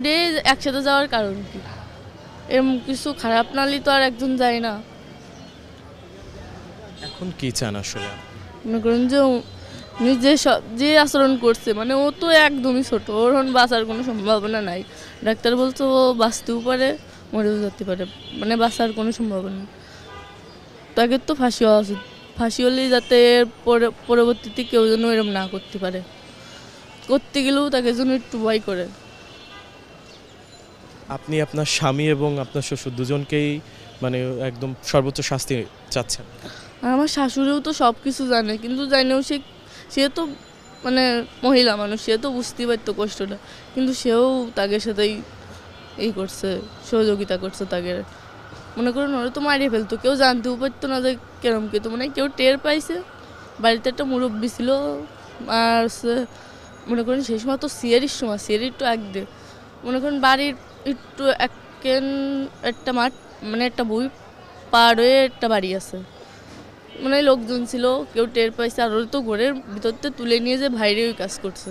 Day একসাথে যাওয়ার কারণ কি? এরকম কিছু খারাপ নালি তো আর একজন যায় না। এখন কি চান আসলে? মনে করেন যে উনি যে স- যে আচরণ করছে মানে ও তো একদমই ছোট ওর এখন বাঁচার কোনো সম্ভাবনা নাই। ডাক্তার বলছে ও বাঁচতেও পারে মরেও যেতে পারে মানে বাঁচার কোনো সম্ভাবনা নেই। তাকে তো ফাঁসি হওয়া উচিত ফাঁসি হলেই যাতে এর পরে পরবর্তীতে কেউ যেন এরকম না করতে পারে। করতে গেলেও তাকে যেন একটু ভয় করে। আপনি আপনার স্বামী এবং আপনার শ্বশুর দুজনকেই মানে একদম সর্বোচ্চ শাস্তি চাচ্ছেন? আমার শাশুড়িও তো সব কিছু জানে, কিন্তু জানেও সে সে তো মানে মহিলা মানুষ, সে তো বুঝতেই পারতো কষ্টটা। কিন্তু সেও তাকে সাথেই এই করছে, সহযোগিতা করছে তাকে মনে করুন, ওরা তো মারিয়ে ফেলতো, কেউ জানতেও পারতো না যে কেরম কে। তো মানে কেউ টের পাইছে, বাড়িতে একটা মুরব্বী ছিল, আর মনে করেন, সেই সময় তো সিয়ারির সময় সিয়ারির তো এক দে মনে করেন, বাড়ির একটু একেন একটা মাঠ মানে একটা বই পার হয়ে একটা বাড়ি আছে। মানে লোকজন ছিল কেউ টের পাইছে আর তো ঘরের ভিতরতে তুলে নিয়ে যে বাইরে ওই কাজ করছে।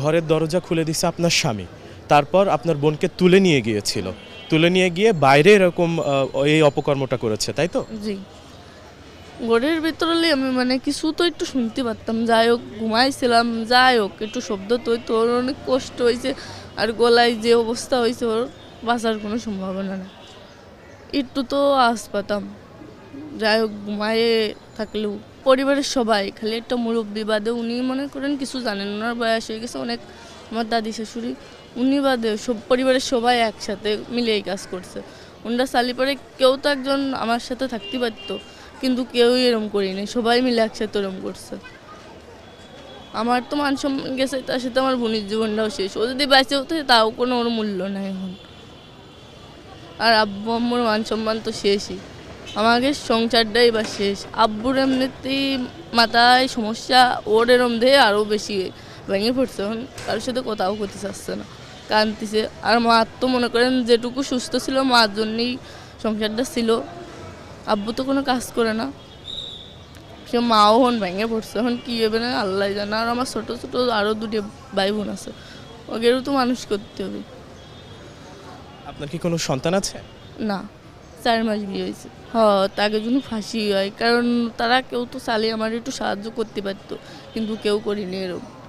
ঘরের দরজা খুলে দিছে আপনার স্বামী। তারপর আপনার বোনকে তুলে নিয়ে গিয়েছিল। তুলে নিয়ে গিয়ে বাইরে এরকম এই অপকর্মটা করেছে তাই তো? জি। ঘরের ভিতরে আমি মানে কিছু তো একটু শুনতে পারতাম। যাই হোক, ঘুমাইছিলাম, যাই হোক, একটু শব্দ তো ওর অনেক কষ্ট হয়েছে আর গলায় যে অবস্থা হয়েছে ওর, বাঁচার কোনো সম্ভাবনা নেই। একটু তো আস পাতাম। যাই হোক ঘুমায়ে থাকলেও পরিবারের সবাই, খালি একটা মুরব্বী বাদে উনি মনে করেন কিছু জানেন ওনার বয়স হয়ে গেছে অনেক, আমার দাদি শাশুড়ি, উনি বাদে সব পরিবারের সবাই একসাথে মিলে এই কাজ করছে। ওনারা সালি পরে কেউ তো একজন আমার সাথে থাকতে পারতো। কিন্তু কেউই এরম করিনি সবাই মিলে একসাথে এরম করছে। আমার তো মান সম্মান গেছে, তার সাথে আমার বোনের জীবনটাও শেষ। ও যদি বেঁচে হতো তাও কোনো ওর মূল্য নাই এখন। আর আব্বু আম্মুর মান সম্মান তো শেষই। আমাকে সংসারটাই বা শেষ। আব্বুর এমনিতেই মাথায় সমস্যা, ওর এরম দিয়ে আরও বেশি ভেঙে পড়ছে এখন। কারোর সাথে কথাও করতে চাচ্ছে না, কাঁদতেছে। আর মা তো মনে করেন যেটুকু সুস্থ ছিল, মার জন্যই সংসারটা ছিল। আব্বু তো কোনো কাজ করে না। সে মাও হন ভেঙে পড়ছে। এখন কী হবে না আল্লাহ জানে। আর আমার ছোটো ছোটো আরও দুটি ভাই বোন আছে। ওদেরও তো মানুষ করতে হবে। আপনার কি কোনো সন্তান আছে? না চার মাস বিয়ে হয়েছে। হ তাকে জন্য ফাঁসি হয়। কারণ তারা কেউ তো চালে আমার একটু সাহায্য করতে পারতো। কিন্তু কেউ করিনি এরকম।